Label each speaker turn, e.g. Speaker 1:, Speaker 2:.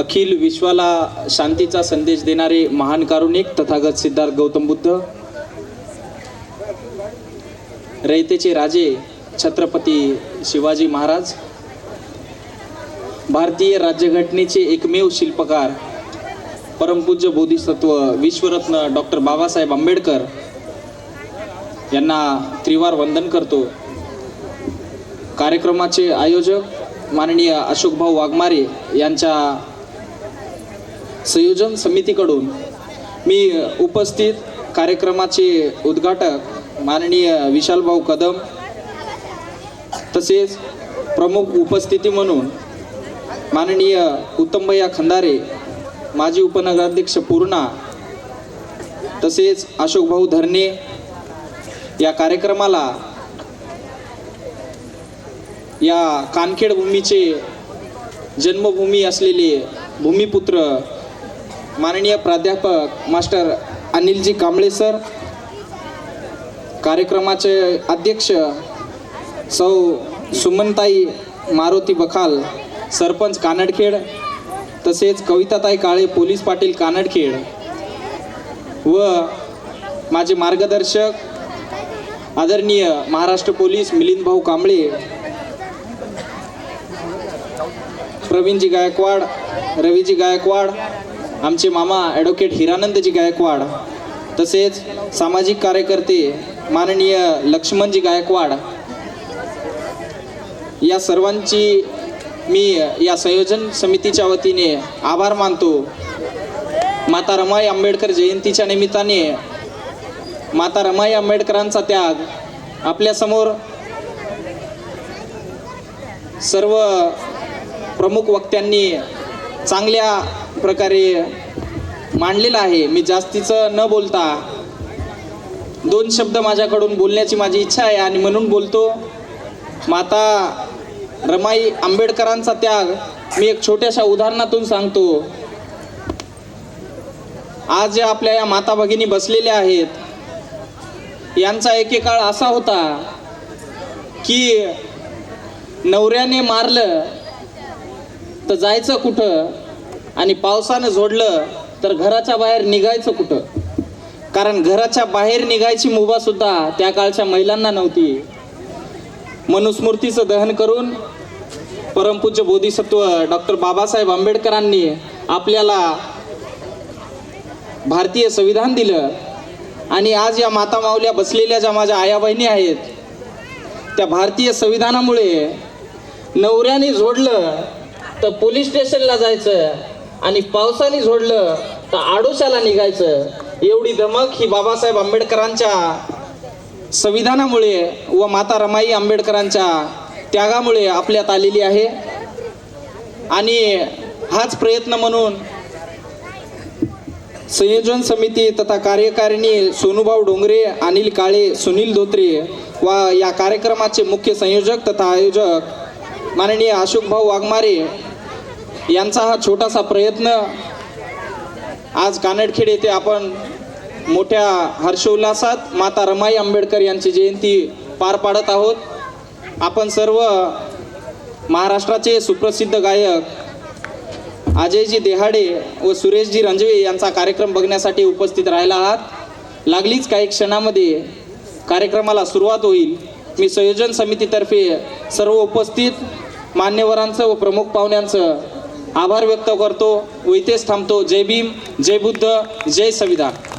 Speaker 1: अखिल विश्वाला शांतीचा संदेश देणारे महान कारुणिक तथागत सिद्धार्थ गौतम बुद्ध रयतेचे राजे छत्रपती शिवाजी महाराज भारतीय राज्यघटनेचे एकमेव शिल्पकार परमपूज्य बोधिसत्व विश्वरत्न डॉक्टर बाबासाहेब आंबेडकर यांना त्रिवार वंदन करतो. कार्यक्रमाचे आयोजक माननीय अशोकभाऊ वाघमारे यांच्या संयोजन समितीकडून मी उपस्थित कार्यक्रमाचे उद्घाटक माननीय विशालभाऊ कदम तसेच प्रमुख उपस्थिती म्हणून माननीय उत्तमभैया खंदारे माजी उपनगराध्यक्ष पूर्णा तसेच अशोकभाऊ धरणे या कार्यक्रमाला या कानखेड भूमीचे जन्मभूमी असलेले भूमिपुत्र माननीय प्राध्यापक मास्टर अनिलजी कांबळे सर कार्यक्रमाचे अध्यक्ष सौ सुमनताई मारुती बखाल सरपंच कानडखेड तसेच कविताताई काळे पोलीस पाटील कानडखेड व माझे मार्गदर्शक आदरणीय महाराष्ट्र पोलीस मिलिंद भाऊ कांबळे प्रवीणजी गायकवाड रवीजी गायकवाड आमचे मामा ॲडव्होकेट हिरानंदजी गायकवाड तसेच सामाजिक कार्यकर्ते माननीय लक्ष्मणजी गायकवाड या सर्वांची मी या संयोजन समितीच्या वतीने आभार मानतो. माता रमाई आंबेडकर जयंतीच्या निमित्ताने माता रमाई आंबेडकरांचा त्याग आपल्यासमोर सर्व प्रमुख वक्त्यांनी चांगल्या प्रकारे मांडलेलं आहे. मी जास्तीचं न बोलता दोन शब्द माझ्याकडून बोलण्याची माझी इच्छा आहे आणि म्हणून बोलतो माता रमाई आंबेडकरांचा त्याग मी एक छोट्याशा उदाहरणातून सांगतो. आज ज्या आपल्या या माता भगिनी बसलेल्या आहेत यांचा एकेकाळ असा होता की नवऱ्याने मारलं तर जायचं कुठं? आणि पावसानं झोडलं तर घराच्या बाहेर निघायचं कुठं? कारण घराच्या बाहेर निघायची मुभा सुद्धा त्या काळच्या महिलांना नव्हती. मनुस्मृतीचं दहन करून परमपूज्य बोधिसत्व डॉक्टर बाबासाहेब आंबेडकरांनी आपल्याला भारतीय संविधान दिलं आणि आज या माता मावल्या बसलेल्या ज्या माझ्या आया बहिणी आहेत त्या भारतीय संविधानामुळे नवऱ्याने जोडलं तर पोलीस स्टेशनला जायचं आणि पावसाने झोडलं तर आडोशाला निघायचं. एवढी धमक ही बाबासाहेब आंबेडकरांच्या संविधानामुळे व माता रमाई आंबेडकरांच्या त्यागामुळे आपल्यात आलेली आहे. आणि हाच प्रयत्न म्हणून संयोजन समिती तथा कार्यकारिणी सोनूभाऊ डोंगरे अनिल काळे सुनील धोत्रे व या कार्यक्रमाचे मुख्य संयोजक तथा आयोजक माननीय अशोकभाऊ वाघमारे यांचा हा छोटासा प्रयत्न आज कानडखेड येथे आपण मोठ्या हर्षोल्लासात माता रमाई आंबेडकर यांची जयंती पार पाडत आहोत. आपण सर्व महाराष्ट्राचे सुप्रसिद्ध गायक अजयजी देहाडे व सुरेशजी रंजवे यांचा कार्यक्रम बघण्यासाठी उपस्थित राहिला आहात. लागलीच काही क्षणामध्ये कार्यक्रमाला सुरुवात होईल. मी संयोजन समितीतर्फे सर्व उपस्थित मान्यवरांचं व प्रमुख पाहुण्यांचं आभार व्यक्त करतो. व इथेच थांबतो. जय भीम जय बुद्ध जय संविधान.